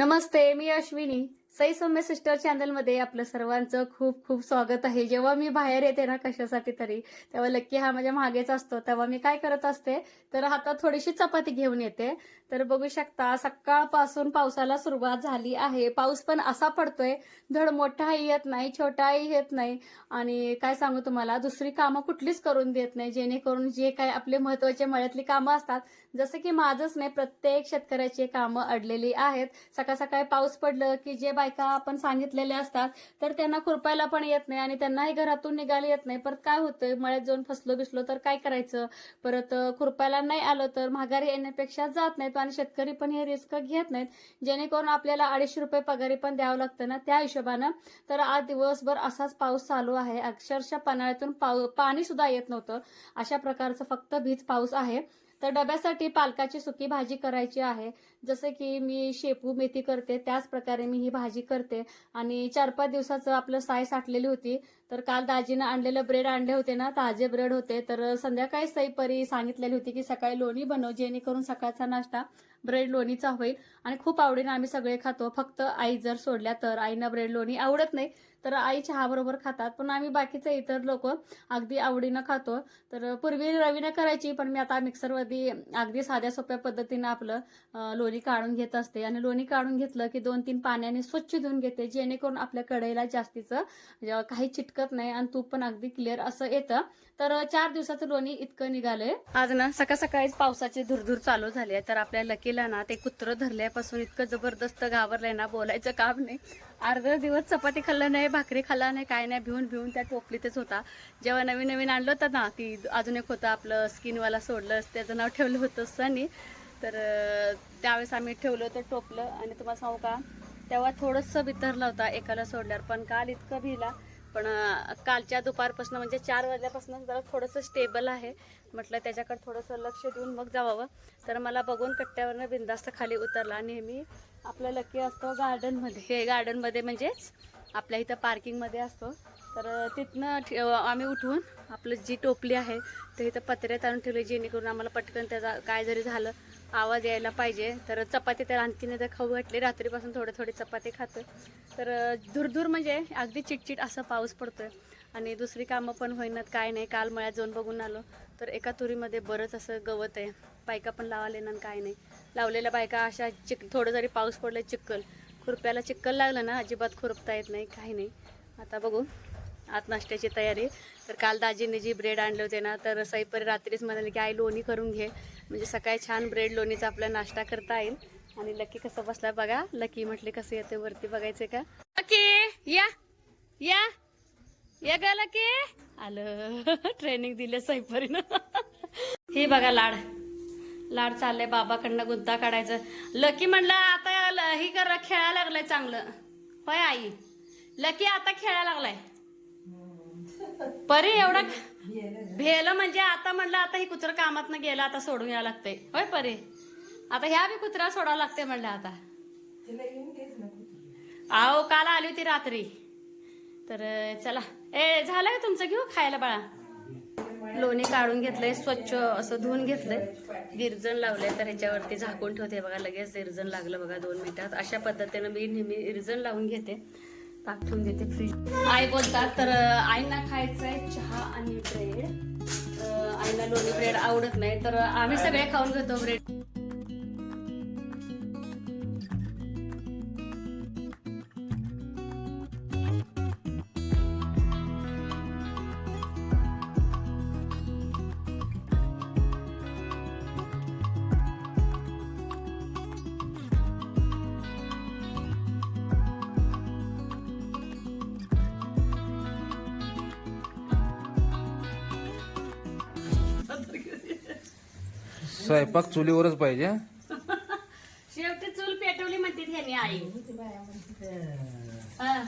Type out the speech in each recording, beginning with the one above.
नमस्ते मी अश्विनी. सई सौम्य सिस्टर चॅनलमध्ये आपलं सर्वांचं खूप खूप स्वागत आहे. जेव्हा मी बाहेर येते ना कशासाठी तरी तेव्हा लक्की हा माझ्या मागेच असतो. तेव्हा मी काय करत असते तर हातात थोडीशी चपाती घेऊन येते. तर बघू शकता सकाळपासून पावसाला सुरुवात झाली आहे. पाऊस पण असा पडतोय धड मोठाही येत नाही छोटाही येत नाही. आणि काय सांगू तुम्हाला दुसरी कामं कुठलीच करून देत नाही जेणेकरून जे काय आपले महत्त्वाचे मळ्यातली कामं असतात जसं की माझंच नाही प्रत्येक शेतकऱ्याची कामं अडलेली आहेत. सकाळ सकाळी पाऊस पडलं की जे बायका आपण सांगितलेले असतात तर त्यांना खुरपायला पण येत नाही आणि त्यांनाही घरातून निघायला येत नाही. परत काय होतंय मळ्यात जाऊन फसलो बिसलो तर काय करायचं? परत खुरपायला नाही आलं तर माघारी येण्यापेक्षा जात नाही आणि शेतकरी पण हे रिस्क घेत नाहीत. जेणेकरून आपल्याला अडीचशे रुपये पगारी पण द्यावं लागतं ना त्या हिशोबानं. तर आज दिवसभर असाच पाऊस चालू आहे. अक्षरशः पन्हाळ्यातून पाऊ पाणी सुद्धा येत नव्हतं. अशा प्रकारचं फक्त भीज पाऊस आहे. तर डब्यासाठी पालकाची सुकी भाजी करायची आहे. जसं की मी शेपू मेथी करते त्याच प्रकारे मी ही भाजी करते. आणि चार पाच दिवसाचं आपलं साय साठलेली होती. तर काल दाजीनं आणलेलं ब्रेड आणले होते ना ताजे ब्रेड होते. तर संध्याकाळी सईपरी सांगितलेली होती की सकाळी लोणी बनव जेणेकरून सकाळचा नाश्ता ब्रेड लोणीचा होईल. आणि खूप आवडीनं आम्ही सगळे खातो. फक्त आई जर सोडल्या तर आईना ब्रेड लोणी आवडत नाही. तर आई चहाबरोबर खातात. पण आम्ही बाकीचे इतर लोक अगदी आवडीनं खातो. तर पूर्वी रवीनं करायची पण मी आता मिक्सरमध्ये अगदी साध्या सोप्या पद्धतीनं आपलं लोणी काढून घेत असते. आणि लोणी काढून घेतलं की दोन तीन पाण्याने स्वच्छ धुवून घेते. जेणेकरून आपल्या कढईला जास्तीचं म्हणजे काही चिटकत नाही आणि तूप पण अगदी क्लिअर असं येतं. तर चार दिवसाचं लोणी इतकं निघालंय. आज ना सकाळ सकाळीच पावसाची धुरधूर चालू झाली आहे. तर आपल्या लकीला ना ते कुत्र धरल्यापासून इतकं जबरदस्त घाबरलंय ना बोलायचं काम नाही. अर्धा दिवस चपाती खाल्लं नाही भाकरी खाल्ला नाही काय नाही भिवून भिवून त्या टोपलीतच होता. जेव्हा नवीन नवीन आणलं होतं ना ती अजून एक होतं आपलं स्किनवाला सोडलं त्याचं नाव ठेवलं होतं सनी. तर त्यावेळेस आम्ही ठेवलं होतं टोपलं. आणि तुम्हाला सांगू का तेव्हा थोडंसं बितरला होता एकाला सोडल्यावर पण काल इतकं भिला. पण कालच्या दुपारपासून म्हणजे चार वाजल्यापासून जरा थोडंसं स्टेबल आहे. म्हटलं त्याच्याकडे थोडंसं लक्ष देऊन मग जावावं. तर मला बघून कट्ट्यावरनं बिंदास्त खाली उतरला. नेहमी आपलं लकी असतो गार्डनमध्ये हे गार्डनमध्ये म्हणजेच आपल्या इथं पार्किंगमध्ये असतो. तर तिथनं आम्ही उठवून आपलं जी टोपली आहे ते इथं पत्र्यात आणून ठेवली जेणेकरून आम्हाला पटकन त्याचा काय जरी झालं आवाज यायला पाहिजे. तर चपाती तर आणखीन तर खाऊ घातली. रात्रीपासून थोडे थोडे चपाती खातो तर धुरधूर म्हणजे अगदी चिटचिट असं पाऊस पडतोय. आणि दुसरी कामं पण होईनात काय नाही. काल मळ्यात जाऊन बघून आलो. तर एका तुरीमध्ये बरंच असं गवत आहे. बायका पण लावाले ना काय नाही. लावलेल्या बायका अशा चिक थोडं जरी पाऊस पडला चिक्कल. खुरप्याला चिक्कल लागलं ना अजिबात खुरपता येत नाही. काही नाही. आता बघू. आत नाश्त्याची तयारी. तर काल दाजीने जी ब्रेड आणले होते ना तर सईपरी रात्रीच म्हणाले की आई लोणी करून घे. म्हणजे सकाळी छान ब्रेड लोणीचा आपला नाश्ता करता येईल. आणि लकी कसं बसला बघा. लकी म्हटले कसं येते वरती बघायचे का? लकी या. या. या ग लकी. आलं. ट्रेनिंग दिले सईपरीनं हे बघा लाड. लाड चाललंय बाबाकडनं गुद्दा काढायचं. लकी म्हणलं आता ल- ही कर खेळायला लागलाय चांगलं. होय आई. लकी आता खेळायला लागलाय. परी एवढा भेलं म्हणजे आता म्हणलं आता ही कुत्र कामात गेलं आता सोडून यायला लागतंय. होय परे? आता ह्या बी कुत्रा सोडावं लागते म्हणलं आता. आहो काल आली होती रात्री. तर चला. ए झालं का तुमचं घेऊ खायला बाळा? लोणी काढून घेतलंय स्वच्छ असं धुवून घेतलंय. विरजण लावलंय तर ह्याच्यावरती झाकून ठेवते बघा लगेच विरजण लागलं बघा दोन मिनिटात. अशा पद्धतीनं मी नेहमी विरजण लावून घेते. ताक ठेवून देते फ्रीज आई बोलतात तर आईना खायचंय चहा आणि ब्रेड आईला लोणी ब्रेड आवडत नाही तर आम्ही सगळे खाऊन घेतो ब्रेड स्वयंपाक चुलीवरच पाहिजे? शेवटी चूल पेटवली म्हणते ह्यानी आई. हा.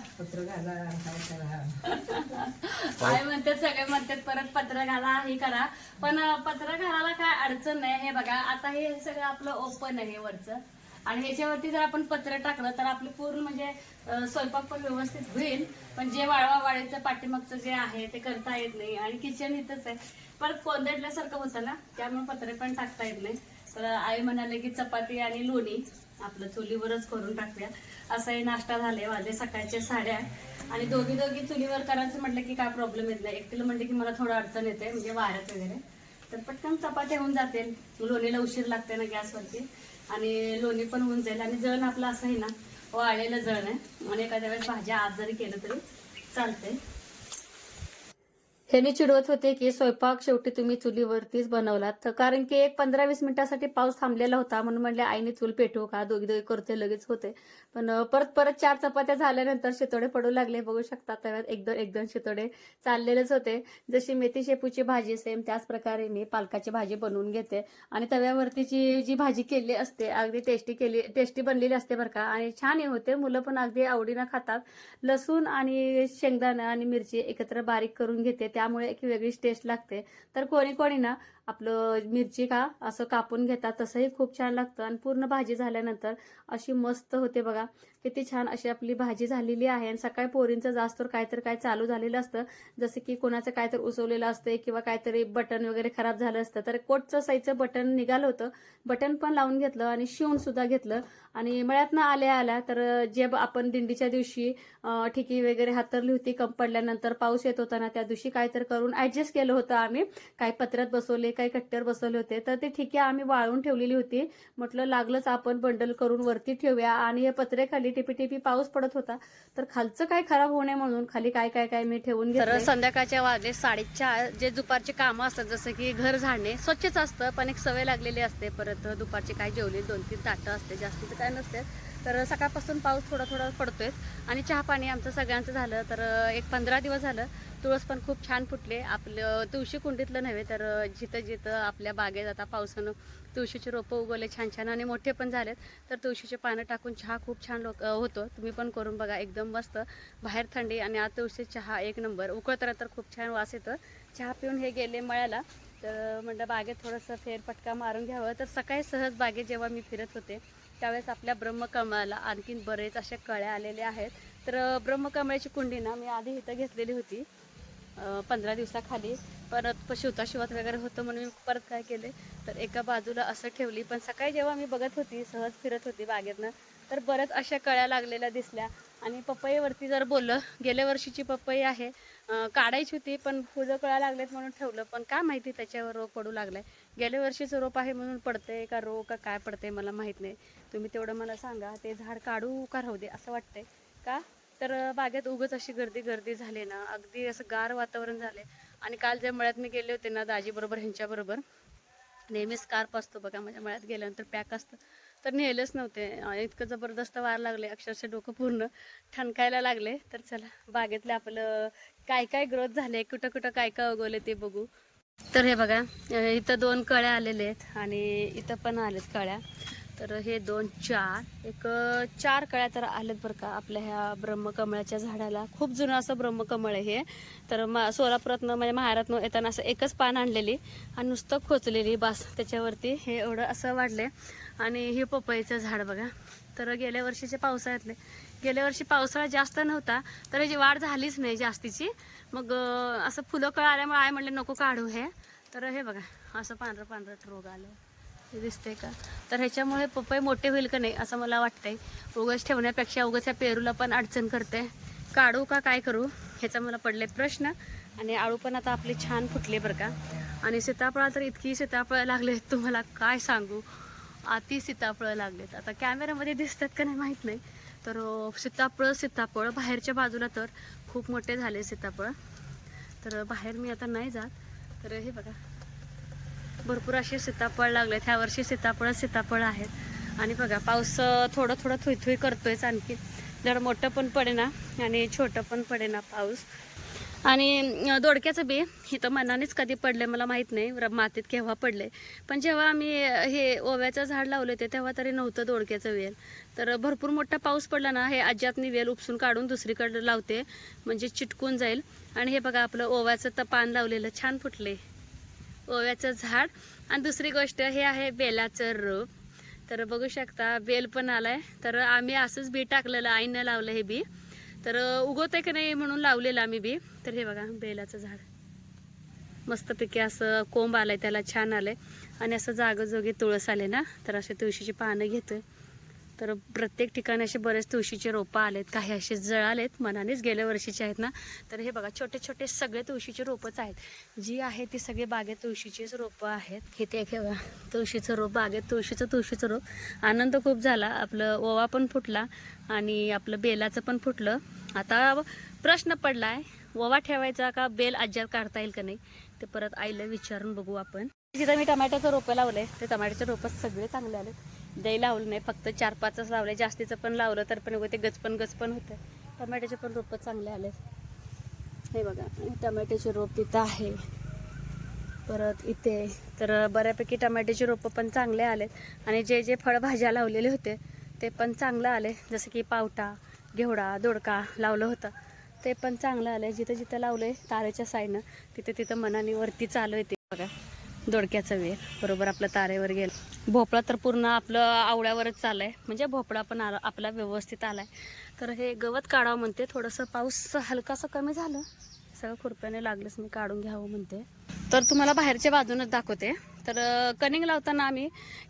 आई म्हणतात सगळे म्हणतात परत पत्र घाला हे करा. पण अं, पत्र घालायला काय अडचण नाही. हे बघा आता हे सगळं आपलं ओपन आहे वरचं. आणि ह्याच्यावरती जर आपण पत्र टाकलं तर आपलं पूर्ण म्हणजे स्वयंपाक पण व्यवस्थित होईल. पण जे वाळवा वाळीचं पाठीमागचं जे आहे ते करता येत नाही. आणि किचन इथंच आहे. परत कोंदडल्यासारखं होतं ना त्यामुळे पत्रे पण टाकता येत नाही. तर आई म्हणाले की चपाती आणि लोणी आपलं चुलीवरच करून टाकूया असाही नाश्ता झाले माझे सकाळचे साड्या आणि दोघी दोघी चुलीवर करायचं म्हटलं की काय प्रॉब्लेम येत नाही. एकटीला म्हटलं की मला थोडं अडचण येते म्हणजे वाऱ्यात वगैरे. तर पटकन चपात्या होऊन जाते लोणीला उशीर लागते ना गॅसवरती. आणि लोणी पण होऊन जाईल. आणि जळण आपलं असं आहे ना वाळलेलं जळण आहे. आणि एखाद्या वेळेस भाज्या आज जरी केलं तरी चालते ह्याने चिडवत होते की स्वयंपाक शेवटी तुम्ही चुलीवरतीच बनवलात. तर कारण की एक पंधरा वीस मिनिटासाठी पाऊस थांबलेला होता म्हणून म्हणले आईने चूल पेटवू का? दोघी दोघी करते लगेच होते पण परत परत चार चपात्या झाल्यानंतर शितोडे पडू लागले. बघू शकता तव्यात एक दोन एक दोन शितोडे चाललेलेच होते. जशी मेथी शेपूची भाजी सेम त्याच प्रकारे मी पालकाची भाजी बनवून घेते. आणि तव्यावरतीची जी भाजी केली असते अगदी टेस्टी केली टेस्टी बनलेली असते बरं का. आणि छान हे होते. मुलं पण अगदी आवडीनं खातात. लसूण आणि शेंगदाणा आणि मिरची एकत्र बारीक करून घेते. त्या त्यामुळे एक वेगळीच टेस्ट लागते. तर कोणी कोणी ना आपलं मिरची का असं कापून घेतात तसंही खूप छान लागतं. आणि पूर्ण भाजी झाल्यानंतर अशी मस्त होते बघा. किती छान अशी आपली भाजी झालेली आहे. आणि सकाळी पोरींचं जास्त तर काय चालू झालेलं असतं. जसं की कोणाचं काय तर उसवलेलं असतं किंवा काहीतरी बटन वगैरे खराब झालं असतं. तर कोटचं साईजचं बटन निघालं होतं. बटन पण लावून घेतलं आणि शिवून सुद्धा घेतलं. आणि मळ्यातनं आल्या आल्या तर जे आपण दिंडीच्या दिवशी ठिकी वगैरे हातरली होती कम पडल्यानंतर पाऊस येत होता ना त्या दिवशी काय तर करून ऍडजस्ट केलं होतं आम्ही. काही पत्र्यात बसवले काही कट्ट्यावर बसवले होते. तर ते ठिके आम्ही वाळून ठेवलेली होती. म्हटलं लागलंच आपण बंडल करून वरती ठेवूया. आणि हे पत्रे खाली टिपी टिपी पाऊस पडत होता. तर खालचं काय खराब होऊ नये म्हणून खाली काय काय काय मी ठेवून घेतलं संध्याकाळच्या वाजले साडेचार जे दुपारचे कामं असतात जसं की घर झाडणे स्वच्छच असतं पण एक सवय लागलेली असते. परत दुपारची काय जेवली दोन तीन ताटं असते जास्तीचं काय नसते. तर सकाळपासून पाऊस थोडा थोडा पडतोय आणि चहा पाणी आमचं सगळ्यांचं झालं तर एक पंधरा दिवस झालं. तुळस पण खूप छान फुटले. आपलं तुळशी कुंडीतलं नव्हे तर जिथं जिथं आपल्या बागेत आता पावसानं तुळशीचे रोपं उगवले छान छान आणि मोठे पण झालेत. तर तुळशीचे पानं टाकून चहा खूप छान लोक होतो. तुम्ही पण करून बघा एकदम मस्त. बाहेर थंडी आणि आत तुळशी चहा एक नंबर. उकळताना तर खूप छान वास येतं. चहा पिऊन हे गेले मळ्याला तर म्हटलं बागेत थोडंसं फेरफटका मारून घ्यावं. तर सकाळी सहज बागेत जेव्हा मी फिरत होते त्यावेळेस आपल्या ब्रह्मकमळाला आणखीन बरेच अशा कळ्या आलेल्या आहेत. तर ब्रह्मकमळाची कुंडी ना मी आधी इथं घेतलेली होती. पंधरा दिवसाखाली. परत प- शिवता शिवत वगैरे होतं म्हणून मी परत काय केले. तर एका बाजूला असं ठेवली. पण सकाळी जेव्हा मी बघत होती सहज फिरत होती बागेतनं तर बऱ्याच अशा कळ्या लागलेल्या दिसल्या. आणि पपईवरती जर बोललं गेल्या वर्षीची पपई आहे. काढायची होती पण फुलं कळ्या लागलेत म्हणून ठेवलं. पण काय माहिती त्याच्यावर रोग पडू लागलाय. गेल्या वर्षीचं रोप आहे म्हणून पडते का रो का काय पडते मला माहीत नाही. तुम्ही तेवढं मला सांगा ते झाड काढू का राहू दे असं वाटतंय. का? तर बागेत उगच अशी गर्दी गर्दी झाली ना अगदी असं गार वातावरण झाले आणि काल ज्या मळ्यात मी गेले होते ना दाजीबरोबर ह्यांच्याबरोबर नेहमी स्कार्प असतो बघा माझ्या मळ्यात गेल्यानंतर पॅक असतं. तर नेलंच नव्हते. इतकं जबरदस्त वार लागले अक्षरशः डोकं पूर्ण ठणकायला लागले. तर चला बागेतलं आपलं काय काय ग्रोथ झाले कुठं कुठं काय काय उगवले ते बघू. तर हे बघा इथं दोन कळ्या आलेले आहेत आणि इथं पण आलेत कळ्या. तर हे दोन चार. एक चार कळ्या तर आलेत बरं का आपल्या ह्या ब्रह्मकमळाच्या झाडाला. खूप जुनं असं ब्रह्मकमळ आहे हे. तर मा सोलापुरातनं म्हणजे महारातनं येताना असं एकच पान आणलेली आणि नुसतं खोचलेली बास त्याच्यावरती. हे एवढं असं वाढले आणि हे पपईचं झाड बघा. तर गेल्या वर्षीच्या पावसाळ्यातले. गेल्या वर्षी पावसाळा जास्त नव्हता तर ह्याची वाढ झालीच नाही जास्तीची. मग असं फुलं कळ आल्यामुळे आय म्हणले नको काढू हे. तर हे बघा असं पांढरं पांढरं रोग आलं. हे दिसते का? तर ह्याच्यामुळे पपई मोठे होईल का नाही असं मला वाटतंय. उगाच ठेवण्यापेक्षा उगाच या पेरूला पण अडचण करते. काढू का काय करू? ह्याचा मला पडले प्रश्न. आणि आळू पण आता आपले छान फुटले बरं का. आणि सीताफळा तर इतकी सीताफळं लागले तुम्हाला काय सांगू? अति सीताफळं लागलेत. आता कॅमेऱ्यामध्ये दिसतात का नाही माहीत नाही. तर सीताफळ सीताफळ बाहेरच्या बाजूला तर खूप मोठे झाले सीताफळ. तर बाहेर मी आता नाही जात. तर हे बघा. भरपूर असे सीताफळ लागले ह्या वर्षी सीताफळ सीताफळ आहेत. आणि बघा पाऊस थोडं थोडं थुई थुई करतोयच आणखी. जरा मोठं पण पडेना आणि छोटं पण पडेना पाऊस. आणि दोडक्याचं बी इथं मनानेच कधी पडले मला माहीत नाही. र- मातीत केव्हा पडले पण जेव्हा आम्ही हे ओव्याचं झाड लावले होते तेव्हा तरी नव्हतं दोडक्याचं वेल. तर भरपूर मोठा पाऊस पडला ना हे आज्यात मी वेल उपसून काढून दुसरीकडे लावते. म्हणजे चिटकून जाईल. आणि हे बघा आपलं ओव्याचं तर पान लावलेलं छान फुटले ओव्याचं झाड. आणि दुसरी गोष्ट हे आहे बेलाचं रोप तर बघू शकता बेल पण आलाय. तर आम्ही असंच बी टाकलेलं आईनं लावलं हे बी. तर उगवतंय की नाही म्हणून लावलेलं आम्ही बी. तर हे बघा बेलाचं झाड. मस्तपैकी असं कोंब आलंय त्याला छान आलंय. आणि असं जागोजोगी तुळस आले ना तर असे तुळशीची पानं घेतोय. तर प्रत्येक ठिकाणी असे बरेच तुळशीचे रोपं आलेत काही असे जळालेत मनानेच गेल्या वर्षीचे आहेत ना. तर हे बघा छोटे छोटे सगळे तुळशीचे रोपंच आहेत. जी आहे ती सगळे बागेत तुळशीचेच रोपं आहेत. हे एक बघा तुळशीचं रोप बागेत तुळशीचं तुळशीचं रोप. आनंद खूप झाला आपलं ओवा पण फुटला आणि आपलं बेलाचं पण फुटलं. आता प्रश्न पडला आहे ववा ठेवायचा का? बेल आज्यात काढता येईल का नाही? ते परत आईला विचारून बघू आपण. जिथं मी टमॅटोचं रोपं लावलंय ते टमॅटोचे रोपं सगळे चांगले आले दही लावलं नाही फक्त चार पाचच लावले जास्तीचं पण लावलं तर पण ते गचपण गचपण होतं टमॅटोचे पण रोपं चांगले आले हे बघा टमाट्याचे टमॅटोचे रोप तिथं आहे. परत इथे तर बऱ्यापैकी टमॅटोचे रोपं पण चांगले आलेत. आणि जे जे फळभाज्या लावलेले होते ते पण चांगलं आले. जसं की पावटा घेवडा दोडका लावलं होतं. ते पण चांगलं आलं जिथं जिथं लावलंय तारेच्या साईडनं तिथे तिथं मनाने वरती चालू येते बघा दोडक्याचा वेळ बरोबर आपलं तारेवर गेलं. भोपळा तर पूर्ण आपलं आवळ्यावरच आहे म्हणजे भोपळा पण आला आपला व्यवस्थित आलाय. तर हे गवत काढावं म्हणते. थोडंसं पाऊस हलकासं कमी झालं सगळं खुरप्याने लागलंच मी काढून घ्यावं म्हणते. तर तुम्हाला बाहेरच्या बाजूनच दाखवते. तर कनिंग लावताना आम्ही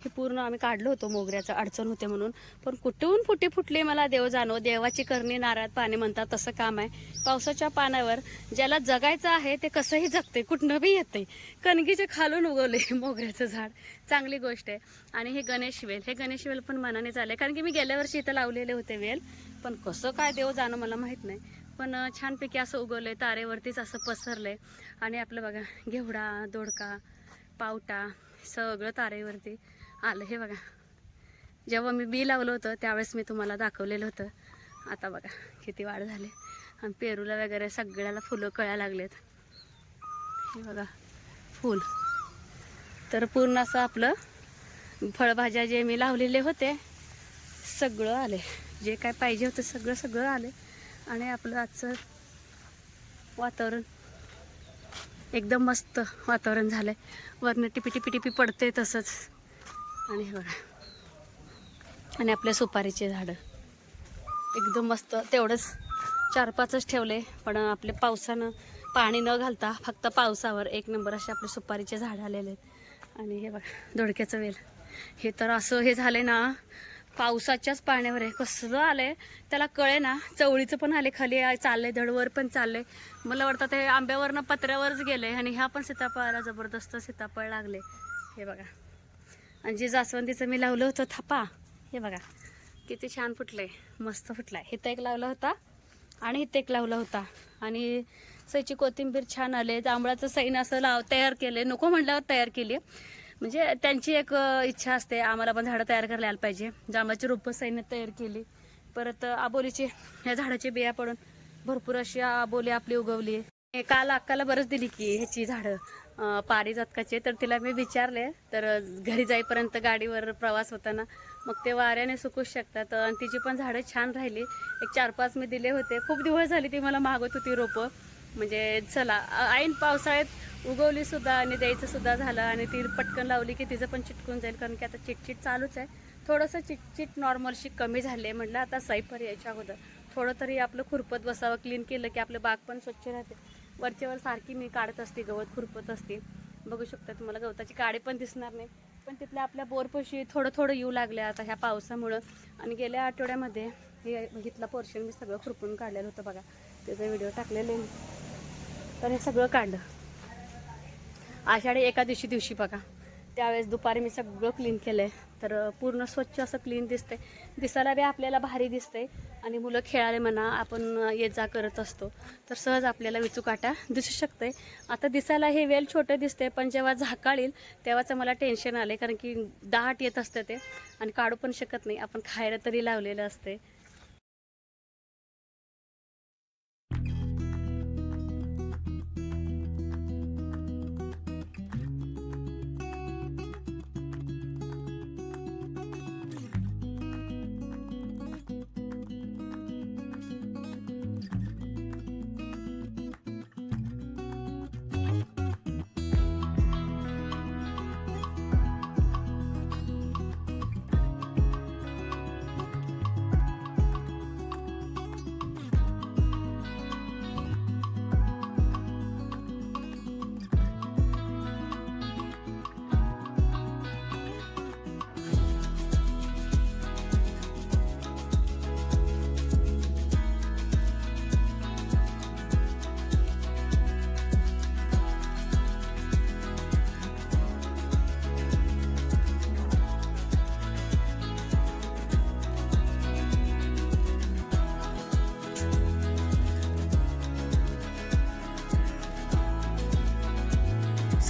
हे पूर्ण आम्ही काढलं होतो मोगऱ्याचं अडचण होते म्हणून. पण कुठून फुटे फुटले मला देव जाणो देवाची करणी नारळात पाणी म्हणतात तसं काम आहे. पावसाच्या पाण्यावर ज्याला जगायचं आहे ते कसंही जगते कुठनं बी येते कणगीचे खालून उगवले मोगऱ्याचं झाड. चांगली गोष्ट आहे. आणि हे गणेश वेल हे गणेश वेल पण मनाने चालले कारण की मी गेल्या वर्षी इथं लावलेले होते वेल पण कसं काय देव जाणं मला माहीत नाही. पण छानपैकी असं उगवलंय तारेवरतीच असं पसरलंय. आणि आपलं बघा घेवडा दोडका पावटा सगळं तारेवरती आलं. हे बघा जेव्हा मी बी लावलं होतं त्यावेळेस मी तुम्हाला दाखवलेलं होतं. आता बघा किती वाढ झाली. आणि पेरूला वगैरे सगळ्याला फुलं कळ्या लागलेत. हे बघा फूल. तर पूर्ण असं आपलं फळभाज्या जे मी लावलेले होते सगळं आले जे काय पाहिजे होतं सगळं सगळं आले आणि आपलं आजचं वातावरण. एकदम मस्त वातावरण झालंय. वरनं टिपी टिपी टिपी पडते तसंच. आणि हे बघा. आणि आपल्या सुपारीचे झाडं. एकदम मस्त. तेवढंच चार पाचच ठेवले पण आपले पावसानं पाणी न घालता फक्त पावसावर एक नंबर असे आपले सुपारीचे झाडं आलेले आहेत. आणि हे बघा दोडक्याचं वेल. हे तर असं हे झाले ना पावसाच्याच पाण्यावर आहे. कसलं आलंय? त्याला कळे ना चवळीचं पण आले खाली. आ- चाललंय धडवर पण चाललंय. मला वाटतं ते आंब्यावरनं पत्र्यावरच गेले आणि ह्या पण सीताफळाला जबरदस्त सीताफळ लागले. हे बघा. आणि जे जास्वंदीचं मी लावलं होतं थापा हे बघा. किती छान फुटलंय. मस्त फुटलाय. हिथं एक लावला होता आणि इथं एक लावला होता. आणि सईची कोथिंबीर छान आले. जांभळाचं सैन असं लाव तयार केले नको म्हटल्यावर तयार केली म्हणजे त्यांची एक इच्छा असते. आम्हाला पण झाडं तयार करायला पाहिजे. म्हणजे जांभळाची रोपं सैन्य तयार केली. परत आबोलीचे ह्या झाडाचे बिया पडून भरपूर अशी आबोली आपली उगवली. काल अक्काला बरंच दिली की ह्याची झाडं. पारिजातकाचे तर तिला मी विचारले तर घरी जाईपर्यंत गाडीवर प्रवास होताना. मग ते वाऱ्याने सुकूच शकतात. आणि तिची पण झाडं छान राहिली. एक चार पाच मी दिले होते. खूप दिवस झाली ती मला मागत होती रोपं. म्हणजे चला ऐन पावसाळ्यात उगवली सुद्धा आणि द्यायचं सुद्धा झालं आणि ती पटकन लावली की तिचं पण चिटकून जाईल कारण की आता चिटचिट चालूच आहे. थोडंसं चिटचिट नॉर्मलशी कमी झाली आहे म्हटलं आता सैपर यायच्या अगोदर. थोडं तरी आपलं खुरपत बसावं क्लीन केलं की आपलं बाग पण स्वच्छ राहते. वरच्यावर सारखी मी काढत असते गवत खुरपत असते. बघू शकता तुम्हाला गवताची काडे पण दिसणार नाही. पण तिथल्या आपल्या बोरपशी थोडं थोडं येऊ लागले आता ह्या पावसामुळं. आणि गेल्या आठवड्यामध्ये हे बघितलं पोर्शन मी सगळं खुरपून काढलेलं होतं बघा. त्याचा व्हिडिओ टाकलेला आहे तर हे सगळं काढलं. आषाढी एका दिवशी दिवशी बघा. त्यावेळेस दुपारी मी सगळं क्लीन केलंय. तर पूर्ण स्वच्छ असं क्लीन दिसतंय. दिसायला बी आपल्याला भारी दिसतंय. आणि मुलं खेळाले म्हणा आपण ये जा करत असतो. तर सहज आपल्याला विचूकाटा दिसू शकते आता दिसायला हे वेल छोटं दिसते पण जेव्हा झाकाळील तेव्हाच मला टेन्शन आले कारण की दाट येत असतं ते. आणि काढू पण शकत नाही. आपण खायला तरी लावलेलं असते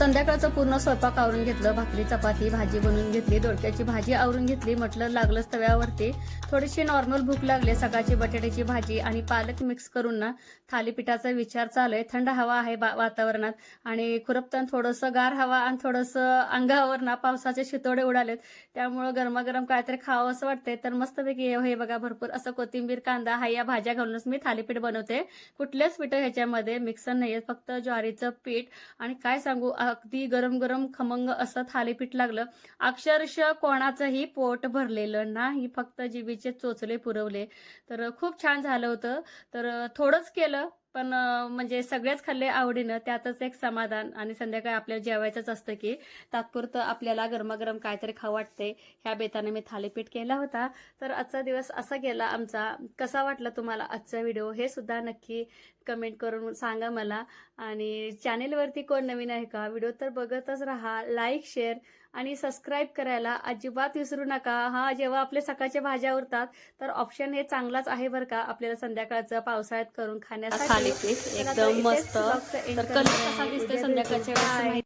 संध्याकाळचं पूर्ण स्वयंपाक आवरून घेतलं भाकरी चपाती भाजी बनवून घेतली दोडक्याची भाजी आवरून घेतली म्हटलं लागलंच तव्यावरती. थोडीशी नॉर्मल भूक लागली सकाळची बटाट्याची भाजी आणि पालक मिक्स करून ना थालीपीठाचा विचार चालू आहे. थंड हवा आहे बा- वातावरणात आणि खुरपताना थोडंसं गार हवा आणि थोडंसं अंगावर ना पावसाचे शितोडे उडालेत. त्यामुळं गरमागरम काहीतरी खावं असं वाटतंय. तर मस्तपैकी हे बघा भरपूर असं कोथिंबीर कांदा हा या भाज्या घालूनच मी थालीपीठ बनवते. कुठल्याच पीठ ह्याच्यामध्ये मिक्सर नाही फक्त ज्वारीचं पीठ आणि काय सांगू अगदी गरम गरम खमंग असं थालीपीठ लागलं. अक्षरशः कोणाचंही पोट भरलेलं नाही फक्त जिबीचे चोचले पुरवले. तर खूप छान झालं होतं. तर थोडंच केलं पण म्हणजे सगळेच खाल्ले आवडीनं त्यातच एक समाधान आणि संध्याकाळी आपल्याला जेवायचंच असतं की तात्पुरतं आपल्याला गरमागरम काहीतरी खाऊ वाटते ह्या बेताने मी थालीपीठ केला होता. तर आजचा दिवस असा गेला आमचा. कसा वाटला तुम्हाला आजचा व्हिडिओ? हे सुद्धा नक्की कमेंट करून सांगा मला. आणि चॅनेलवरती कोण नवीन आहे का? व्हिडिओ तर बघतच राहा. लाईक शेअर आणि सबस्क्राईब करायला अजिबात विसरू नका. हा जेव्हा आपले सकाळच्या भाज्या उरतात तर ऑप्शन हे चांगलाच आहे बरं का. आपल्याला संध्याकाळचं पावसाळ्यात करून खाण्यासाठी. एकदम मस्त. कसा संध्याकाळच्या